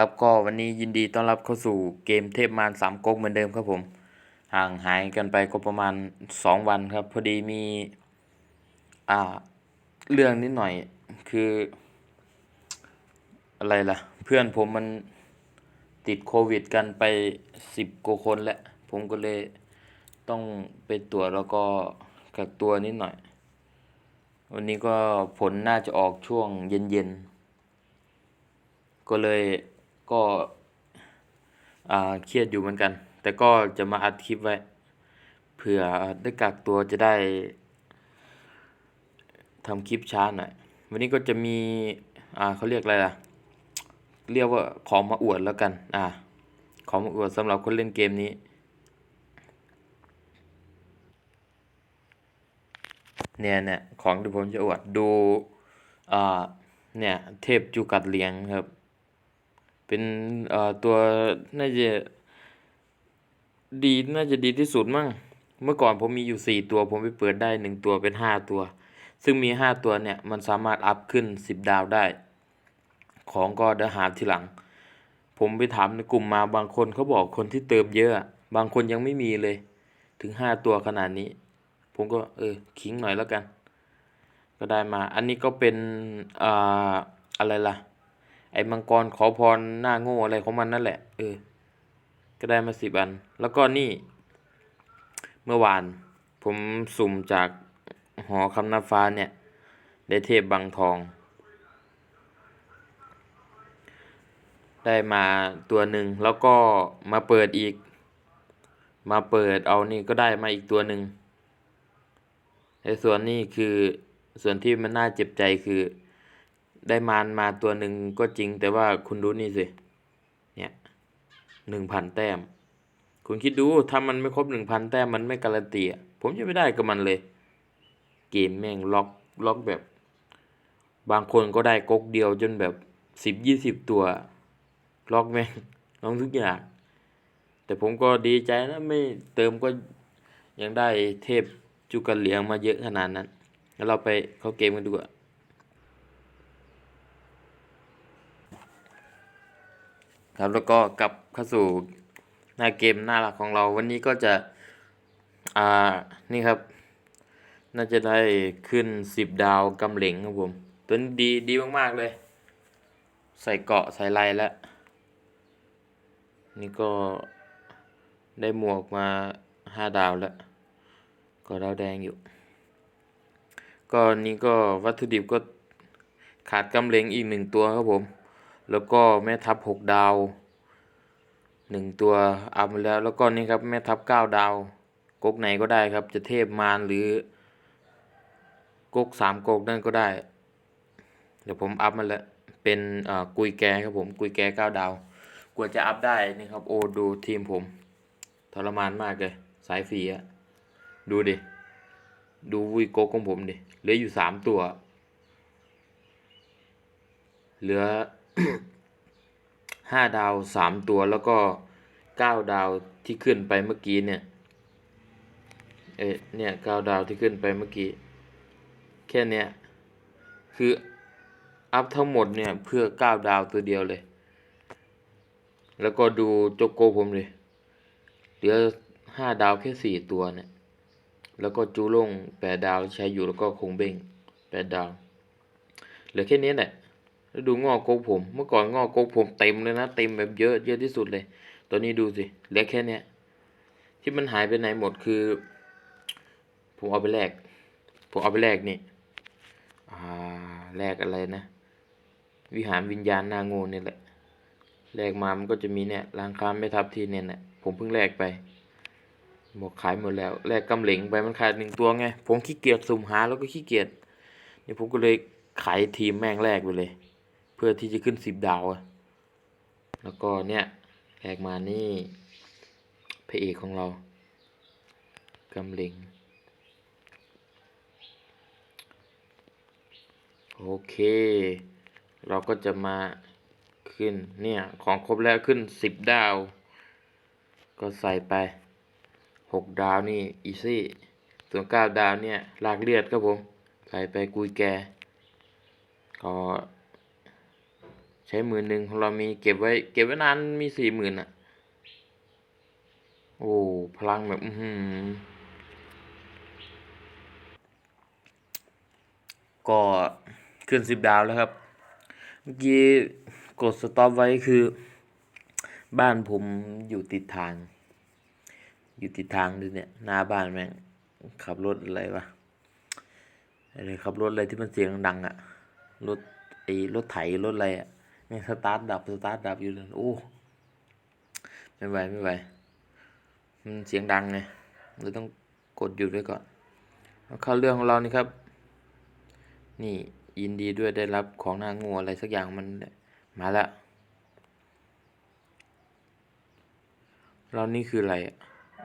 ครับก็วันนี้ยินดีต้อนรับเข้าสู่เกมเทพมารสามก๊กเหมือนเดิมครับผม ห่างหายกันไปก็ประมาณสองวันครับ พอดีมีอ่าเรื่องนิดหน่อยคือ อะไรล่ะ เพื่อนผมมันติดโควิดกันไปสิบกว่าคนแล้วผมก็เลยต้องไปตรวจแล้วก็กักตัวนิดหน่อย วันนี้ก็ผลน่าจะออกช่วงเย็นๆ ก็เลย ก็อ่าเครียดอยู่เหมือนกัน แต่ก็จะมาอัดคลิปไว้ เผื่อได้กักตัวจะได้ทำคลิปช้าหน่อย วันนี้ก็จะมีอ่าเขาเรียกอะไรล่ะ เรียกว่าของมาอวดแล้วกัน อ่า ของมาอวดสำหรับคนเล่นเกมนี้ เนี่ยเนี่ยของที่ผมจะอวดดู อ่า เนี่ย เทพจูกัดเลี้ยงครับ เป็นเอ่อตัวน่าจะดีน่าจะดีที่สุดมั้งเมื่อก่อนผมมีอยู่สี่ตัว ผมไปเปิดได้หนึ่งตัวเป็นห้าตัว ซึ่งมีห้าตัวเนี่ย มันสามารถอัพขึ้นสิบดาวได้ ของก็เดี๋ยวหาทีหลัง ผมไปถามในกลุ่มมาบางคนเขาบอกคนที่เติมเยอะ บางคนยังไม่มีเลย ถึงห้าตัวขนาดนี้ ผมก็เออขิงหน่อยแล้วกัน ก็ได้มา อันนี้ก็เป็นอ่าอะไรล่ะ ไอ้มังกรขอพรหน้าโง่อะไรของมันนั่นแหละ เออ ก็ได้มาสิบอัน แล้วก็นี่ เมื่อวาน ผมสุ่มจากหอคำนับฟ้าเนี่ย ได้เทพบังทอง ได้มาตัวหนึ่งแล้วก็มาเปิดอีก มาเปิดเอานี่ก็ได้มาอีกตัวหนึ่งไอ้ส่วนนี้คือส่วนที่มันน่าเจ็บใจคือ ได้มารมาตัวหนึ่งก็จริง แต่ว่าคุณดูนี่สิ เนี่ยหนึ่งพันแต้ม คุณคิดดูถ้ามันไม่ครบหนึ่งพันแต้มมันไม่การันตีผมจะไม่ได้กับมันเลย เกมแม่งล็อกล็อกแบบ บางคนก็ได้ก๊กเดียวจนแบบสิบยี่สิบตัว ล็อกแม่งล็อกทุกอย่าง แต่ผมก็ดีใจนะไม่เติมก็ยังได้เทพจุกันเหลียงมาเยอะขนาดนั้นแล้วเราไปเข้าเกมกันดีกว่า ครับแล้วก็กลับเข้าสู่หน้าเกมหน้าหลักของเราวันนี้ก็จะอ่านี่ครับ น่าจะได้ขึ้นสิบดาวกำเหลงครับผมตัวนี้ดีดีมากๆเลย ใส่เกาะใส่ลายแล้ว นี่ก็ได้หมวกมาห้าดาวแล้ว ก็ดาวแดงอยู่ ก็นี่ก็วัตถุดิบก็ขาดกำเหลงอีกหนึ่งตัวครับผม แล้วก็แม่ทัพหกดาวหนึ่งตัวอัพมาแล้วแล้วก็นี่ครับแม่ทัพเก้าดาวกกไหนก็ได้ครับ จะเทพมารหรือกกสามกกนั่นก็ได้ เดี๋ยวผมอัพมาแล้วเป็นอ่ากุยแกครับผมกุยแกเก้าดาวกว่าจะอัพได้นี่ครับโอ้ดูทีมผมทรมานมากเลยสายฟีอะดูดิ ดูวุยโกกของผมดิเหลืออยู่สามตัว เหลือ ห้าดาวสามตัวแล้วก็เก้าดาวที่ขึ้นไปเมื่อกี้เนี่ยเอ๊ะเนี่ยเก้าดาวที่ขึ้นไปเมื่อกี้ แค่เนี้ยคืออัพทั้งหมดเนี่ยเพื่อเก้าดาวตัวเดียวเลย แล้วก็ดูโจโกผมเลยเหลือห้าดาวแค่สี่ตัวเนี่ยแล้วก็จูลงแปดดาวใช้อยู่แล้วก็คงเบ้งแปดดาวเหลือแค่นี้แหละ แล้วดูงอกโกกผม เมื่อก่อนงอกโกกผมเต็มเลยนะ เต็มแบบเยอะเยอะที่สุดเลย ตอนนี้ดูสิเหลือแค่เนี้ยที่มันหายไปไหนหมดคือ ผมเอาไปแลก ผมเอาไปแลกนี่ อ่าแลกอะไรนะ วิหารวิญญาณนาโงูนี่แหละ แลกมามันก็จะมีเนี่ยรางค้าไม่ทับที่เนี่ยแหละผมเพิ่งแลกไปหมดขายหมดแล้ว แลกกำเหลงไปมันขาดหนึ่งตัวไง ผมขี้เกียจสุ่มหาแล้วก็ขี้เกียจนี่ผมก็เลยขายทีมแม่งแรกไปเลย เพื่อที่จะขึ้นสิบดาวอะแล้วก็เนี่ยแลกมานี่พระเอกของเรากำเหลงโอเค เราก็จะมาขึ้นเนี่ยของครบแล้วขึ้นสิบดาว ก็ใส่ไปหกดาวนี่อีซี่ส่วนเก้าดาวเนี่ยลากเลือดครับผม ใส่ไปกุยแกก็ ใช้หมื่นหนึ่งของเรามีเก็บไว้ เก็บไว้นานมีสี่หมื่นอะ โอ้พลังแบบ อือหือก็ขึ้นสิบดาวแล้วครับ เมื่อกี้กดสต็อปไว้คือ บ้านผมอยู่ติดทาง อยู่ติดทางด้วยเนี่ย หน้าบ้านแม่งขับรถอะไรวะอะไรขับรถอะไรที่มันเสียงดังอะรถไอ้รถไถรถอะไรอะแม่สตาร์ทดับสตาร์ทดับอยู่เลยโอ้ไม่ไหวไม่ไหวมันเสียงดังไงเราต้องกดหยุดไว้ก่อนเอาเข้าเรื่องของเรานี่ครับ นี่ยินดีด้วยได้รับของหน้างูอะไรสักอย่างมันมาแล้วเรานี่คืออะไร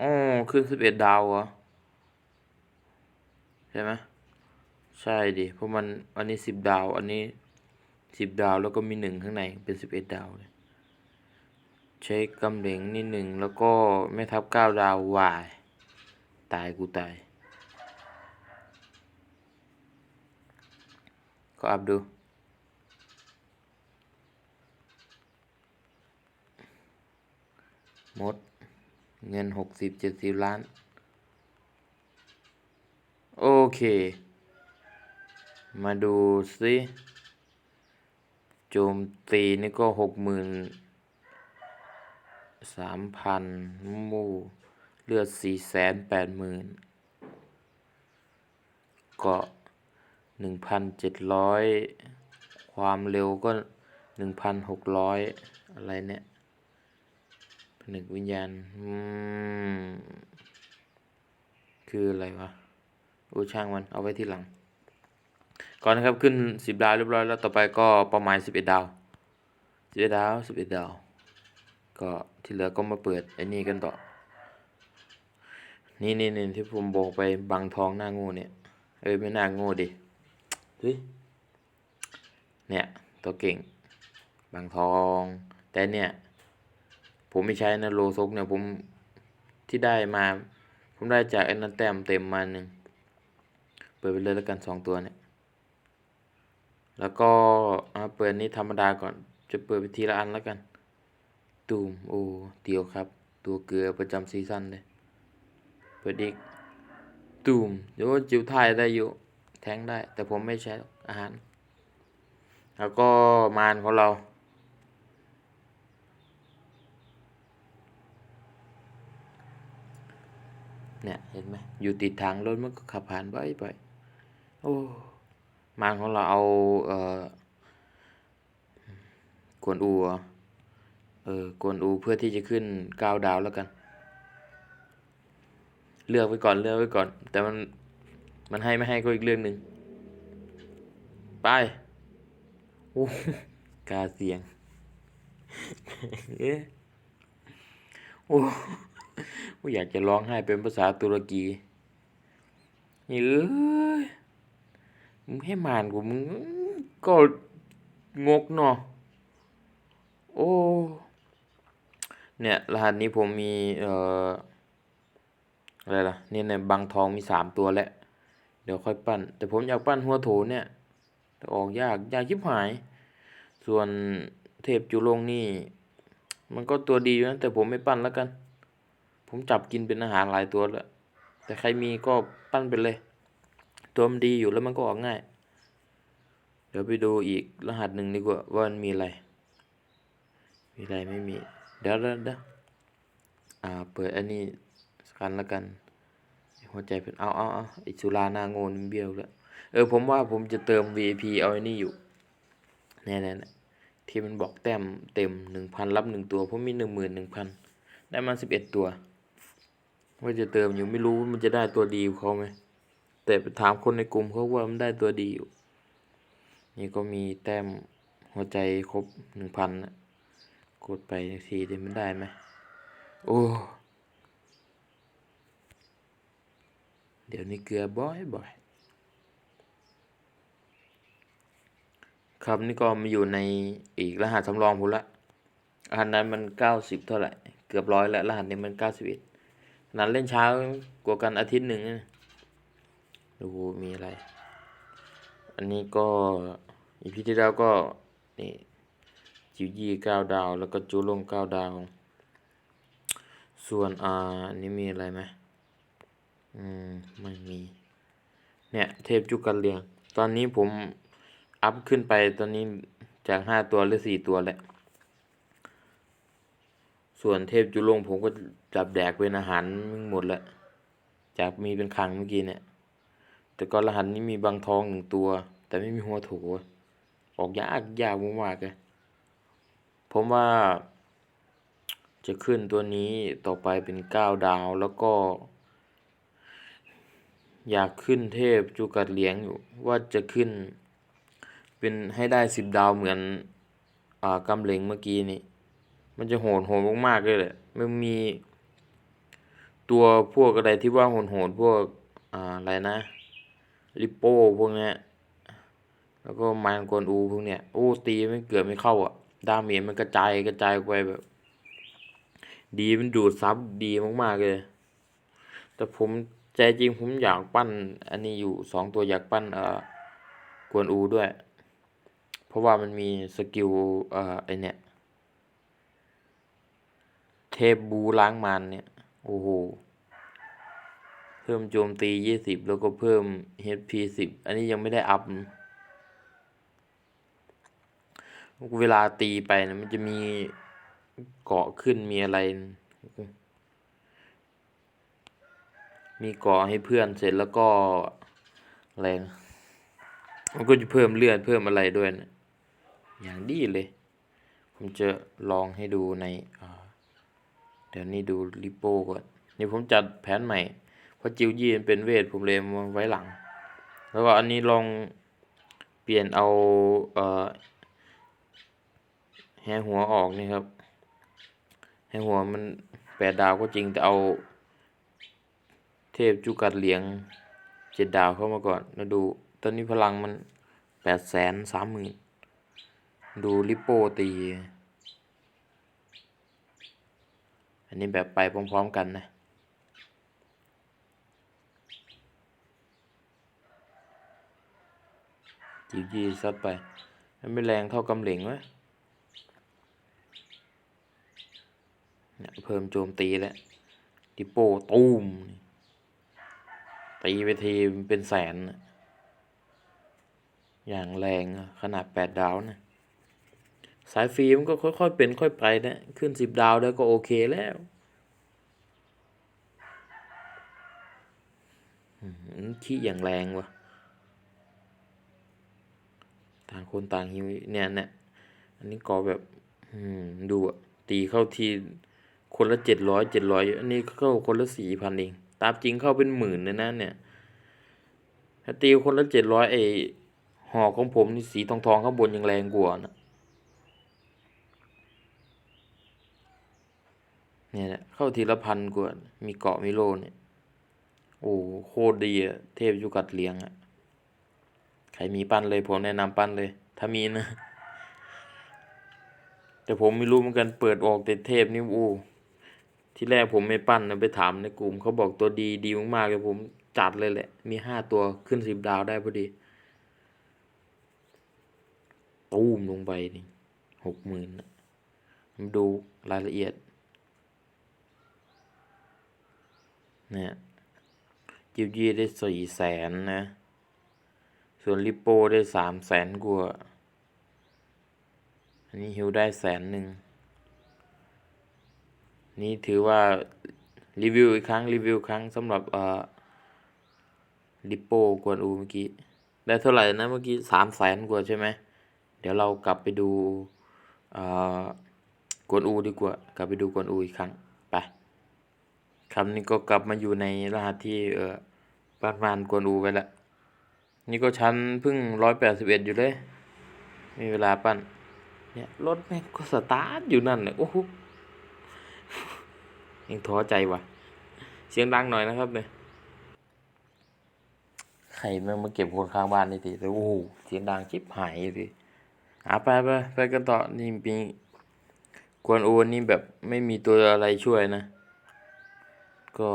อ๋อขึ้นสิบเอ็ดดาวเหรอใช่ไหมใช่ดิเพราะมันอันนี้สิบดาว อันนี้ สิบดาวแล้วก็มีหนึ่งข้างในเป็นสิบเอ็ดดาวเลยใช้กำเหลงนี่หนึ่งแล้วก็แม่ทับเก้าดาววายตายกูตาย ก็อัพดู หมด เงินหกสิบเจ็ดสิบล้าน โอเค มาดูสิ โจมตีนี่ก็หกหมื่นสามพันมูเลือดสี่แสนแปดหมื่นเก็หนึ่งพันเจ็ดร้อยความเร็วก็หนึ่งพันหกร้อยอะไรเนี่ยผนึกวิญญาณคืออะไรวะโอ้ช่างมันเอาไว้ที่หลัง ก่อนนะครับขึ้นสิบดาวเรียบร้อยแล้วต่อไปก็ประมาณสิบเอ็ดดาวสิบเอ็ดดาวสิบเอ็ดดาว ก็ที่เหลือก็มาเปิดไอ้นี่กันต่อ นี่นี่นี่ที่ผมบอกไปบางทองหน้างูเนี่ย เอ้ยไม่น่าง่ดิเฮ้ยเนี่ยตัวเก่ง บางทอง แต่เนี่ย ผมไม่ใช้นะโลซกเนี่ยผมที่ได้มา ผมได้จากไอ้นั่นแต้มเต็มมาหนึ่งเปิดไปเลยแล้วกันสองตัวเนี่ย แล้วก็อ่าเปิดนี้ธรรมดาก่อน จะเปิดไปทีละอันแล้วกัน ตูมโอ้เตียวครับ ตัวเกลือประจำซีซั่นเลย เปิดอีก ตูมเดี๋ยวจิ๋วไทยได้อยู่ แทงได้ แต่ผมไม่ใช้อาหาร แล้วก็มารของเราเนี่ยเห็นไหมอยู่ติดทางรถมันก็ขับผ่านบ่อยๆโอ้ มาของเราเอาเอ่อกวนอูเอออกวนอูเพื่อที่จะขึ้นก้าวดาวแล้วกัน เลือกไว้ก่อนเลือกไว้ก่อน แต่มันมันให้ไม่ให้ก็อีกเรื่องหนึ่งไปโอ้กาเสียงเอ๊โอ้อยากจะร้องไห้เป็นภาษาตุรกีเอ้ย มึงให้มานกูมึงก็งกเนาะโอ้ เนี่ย รหัสนี้ผมมี เอ่อ อะไรล่ะ เนี่ยในบางทองมีสามตัวแล้ว เดี๋ยวค่อยปั้น แต่ผมอยากปั้นหัวโถเนี่ยแต่ออกยาก ยากชิบหาย ส่วนเทพจุลงนี่ มันก็ตัวดีอยู่นะ แต่ผมไม่ปั้นแล้วกัน ผมจับกินเป็นอาหารหลายตัวแล้ว แต่ใครมีก็ปั้นไปเลย ตัวมันดีอยู่แล้วมันก็ออกง่าย เดี๋ยวไปดูอีกรหัสหนึ่งดีกว่าว่ามันมีอะไร มีอะไรไม่มี เดี๋ยวเดี๋ยวเดี๋ยวอ่า เปิดอันนี้สกันแล้วกันหัวใจเป็นเอาเอาเอาไอสุรานาโงนเบี้ยวแล้วเออผมว่าผมจะเติม VIP เอาไอ้นี่อยู่แน่ๆที่มันบอกแต้มเต็มหนึ่งพันรับหนึ่งตัวผมมีหนึ่งหมื่นหนึ่งพันได้มาสิบเอ็ดตัวว่าจะเติมอยู่ไม่รู้ว่ามันจะได้ตัวดีกว่เขาไหมแต่ไปถามคนในกลุ่มเขาว่ามันได้ตัวดีอยู่ นี่ก็มีแต้มหัวใจครบหนึ่งพันนะกดไปทีเดียวมันได้ไหมโอ้ เดี๋ยวนี้เกลือบ่อยบ่อยครับนี่ก็มาอยู่ในอีกรหัสสำรองผมละรหัสนั้นมันเก้าสิบเท่าไหร่ เกือบร้อยแล้วรหัสนี้มันเก้าสิบเอ็ดขนาดเล่นเช้ากว่ากันอาทิตย์หนึ่งดูมีอะไร อันนี้ก็ อีพีที่แล้วก็นี่จิวยี่เก้าดาว แล้วก็จูลงเก้าดาว ส่วนอ่านนี้มีอะไรไหมอืมไม่มี เนี่ย เทพจุกันเลียง ตอนนี้ผมอัพขึ้นไปตอนนี้จากห้าตัวหรือสี่ตัวแล้วส่วนเทพจุลงผมก็จับแดกเป็นอาหารหมดแล้วจากมีเป็นครังเมื่อกี้เนี่ย แต่ก็รหัสนี้มีบางทองหนึ่งตัว แต่ไม่มีหัวโถ ออกยากยากมากๆเลยผมว่า จะขึ้นตัวนี้ต่อไปเป็นเก้าดาวแล้วก็ อยากขึ้นเทพจูกัดเหลียงอยู่ว่าจะขึ้น เป็นให้ได้สิบดาวเหมือน อ่ากำเหลงเมื่อกี้นี้มันจะโหดโหดมากๆเลยแหละมันมีตัวพวกอะไรที่ว่าโหดโหดพวก อ่าอะไรนะ ลิปโป้พวกเนี้ย แล้วก็มานกวนอูพวกเนี้ยโอ้ตีไม่เกือบไม่เข้าอะ ดาเมจมันกระจายกระจายไปแบบ ดีมันดูดซับดีมากๆเลย แต่ผมใจจริงผมอยากปั้น อันนี้อยู่สองตัวอยากปั้นเอ่อกวนอูด้วย เพราะว่ามันมีสกิลเอ่อไอเนี้ยเทพบูล้างมันเนี่ย โอ้โห เพิ่มโจมตียี่สิบแล้วก็เพิ่ม HP สิบอันนี้ยังไม่ได้อัพ เวลาตีไปนะมันจะมีเกาะขึ้นมีอะไร มีเกาะให้เพื่อนเสร็จแล้วก็อะไรนะมันก็จะเพิ่มเลือดเพิ่มอะไรด้วยนะอย่างดีเลย ผมจะลองให้ดูในเดี๋ยวนี้ดูริโป้ก่อนนี่ผมจัดแผนใหม่ เพราะจิวยี่มันเป็นเวทผมเลยมาไว้หลัง แล้วก็อันนี้ลองเปลี่ยนเอาเอ่อ หหัวออกนี่ครับแหหัวมันแปดดาวก็จริงแต่เอา เทพจุกัดเหลียงเจ็ดดาวเข้ามาก่อนแล้วดูตอนนี้พลังมันแปดแสนสามหมื่นดูลิปโปตี อันนี้แบบไปพร้อม ๆ กันนะจีจีซัดไป ไม่แรงเท่ากำเหลงวะ เพิ่มโจมตีแล้วดิโป้ตูมตีไปทีเป็นแสนนะอย่างแรงขนาดแปดดาวนะสายฟรีมันก็ค่อยๆ เป็นค่อยไปนะขึ้นสิบดาวได้วก็โอเคแล้วขี้อย่างแรงวะต่างคนต่างฮิวเนี่ยเนี่ยอันนี้ก่อแบบดูอะตีเข้าที คนละเจ็ดร้อยเจ็ดร้อยอันนี้เข้าคนละสี่พันเอง ตามจริงเข้าเป็นหมื่นเลยนะเนี่ยถ้าตีคนละเจ็ดร้อยไอหอกของผมนี่สีทองทองข้างบนยังแรงกว่านะเนี่ยแหละเข้าทีละพันกว่า มีเกาะมีโลเนี่ย โอ้โคตรดีอะเทพยุกัดเลี้ยงอะใครมีปั้นเลยผมแนะนำปั้นเลย ถ้ามีนะ แต่ผมไม่รู้เหมือนกันเปิดออกแต่เทพนี่โอ้ ที่แรกผมไม่ปั้นนะไปถามในกลุ่มเขาบอกตัวดีดีมากๆเลยผมจัดเลยแหละ มีห้าตัวขึ้นสิบดาวได้พอดีตูมลงไปนี่หกหมื่นมาดูรายละเอียดเนี่ยจิวยี่ได้สี่แสนนะ ส่วนลิปโป้ได้สามแสนกว่า อันนี้ฮิวได้แสนหนึ่ง นี่ถือว่ารีวิวอีกครั้งรีวิวครั้งสำหรับเอ่อลิปโป้กวนอูเมื่อกี้ ได้เท่าไหร่นะเมื่อกี้สามแสนกว่าใช่ไหมเดี๋ยวเรากลับไปดูเอ่อกวนอูดีกว่ากลับไปดูกวนอูอีกครั้งไปคำนี้ก็กลับมาอยู่ในรหัสที่เออปานมานกวนอูไปแล้วนี่ก็ชั้นเพิ่งร้อยแปดสิบเอ็ดอยู่เลย มีเวลาปั้นเนี่ยรถแม่งก็สตาร์ทอยู่นั่นเลยโอ้โห ยังท้อใจว่ะ เสียงดังหน่อยนะครับเนี่ยใครแม่งมาเก็บคนข้างบ้านนี่ทีแต่โอ้โหเสียงดังชิบหายเลยอะไปไปไปกันต่อนี่มีกวนอูนี่แบบไม่มีตัวอะไรช่วยนะ ก็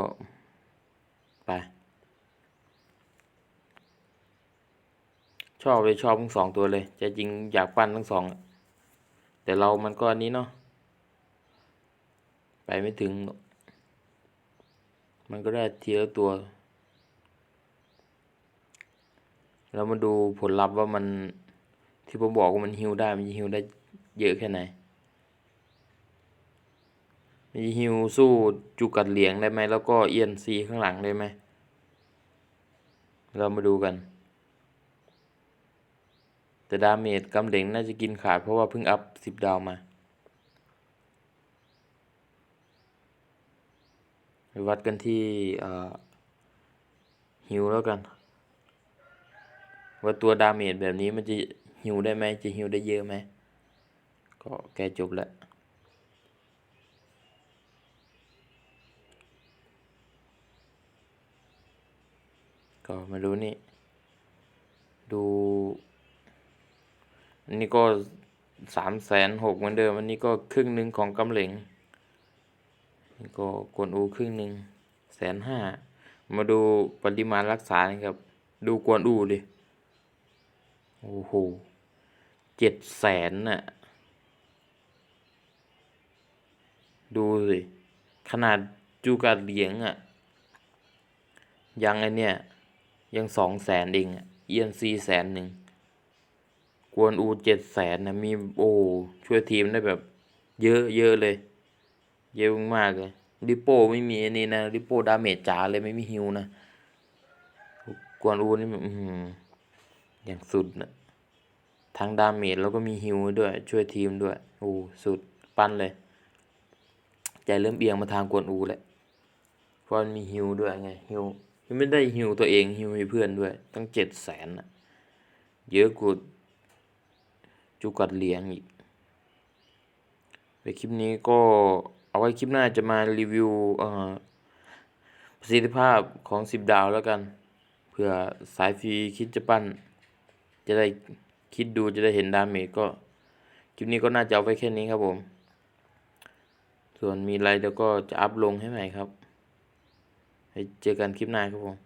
ไป ชอบเลยชอบทั้งสองตัวเลยใจจริงอยากปั้นทั้งสอง แต่เรามันก็อันนี้เนาะไปไม่ถึง มันก็ได้ทีละตัวแล้วมาดูผลลัพธ์ว่ามันที่ผมบอกว่ามันฮิวได้มันฮิวได้เยอะแค่ไหนมันฮิวสู้จุกัดเหลียงได้ไหมแล้วก็เอียนซีข้างหลังได้ไหมเรามาดูกัน แต่ดาเมจกำเหลงน่าจะกินขาดเพราะว่าเพิ่งอัพสิบดาวมา ไป วัดกันที่ฮิวแล้วกัน ว่าตัวดาเมจแบบนี้มันจะฮิวได้ไหมจะฮิวได้เยอะไหมก็แก้จบแล้วก็มาดูนี่ ดู อันนี้ก็สามแสนหกเหมือนเดิม อันนี้ก็ครึ่งหนึ่งของกำเหลง ก็กวนอูครึ่งหนึ่งแสนห้ามาดูปริมาณรักษานะครับ ดูกวนอูดิโอ้โหเจ็ดแสนน่ะ ดูสิ ขนาดจูกัดเหลียงอะ ยังไอเนี่ย ยังสองแสนเองเอียนซีแสนหนึ่งกวนอูเจ็ดแสนนะมีโอ้ช่วยทีมได้แบบ เยอะเยอะเลย เยอะมากเลยริโป้ไม่มีอันนี้นะริโป้ดาเมจจ๋าเลยไม่มีฮิวนะกวนอูนี่อืมอย่างสุดนะทั้งดาเมจแล้วก็มีฮิวด้วย ช่วยทีมด้วยโอ้สุดปั้นเลย ใจเริ่มเอียงมาทางกวนอูแหละเพราะมันมีฮิวด้วยไงฮิวมันไม่ได้ฮิวตัวเองฮิวให้เพื่อนด้วย ตั้งเจ็ดแสนนะเยอะกว่าจุกัดเลี้ยงอีกไปคลิปนี้ก็ เอาไว้คลิปหน้าจะมารีวิวประสิทธิภาพของสิบดาวแล้วกันเพื่อสายฟรีคิดจะปั้น จะได้คิดดูจะได้เห็นดาเมจก็คลิปนี้ก็น่าจะเอาไว้แค่นี้ครับผม ส่วนมีอะไรเดี๋ยวก็จะอัพลงให้ใหม่ครับให้เจอกันคลิปหน้าครับผม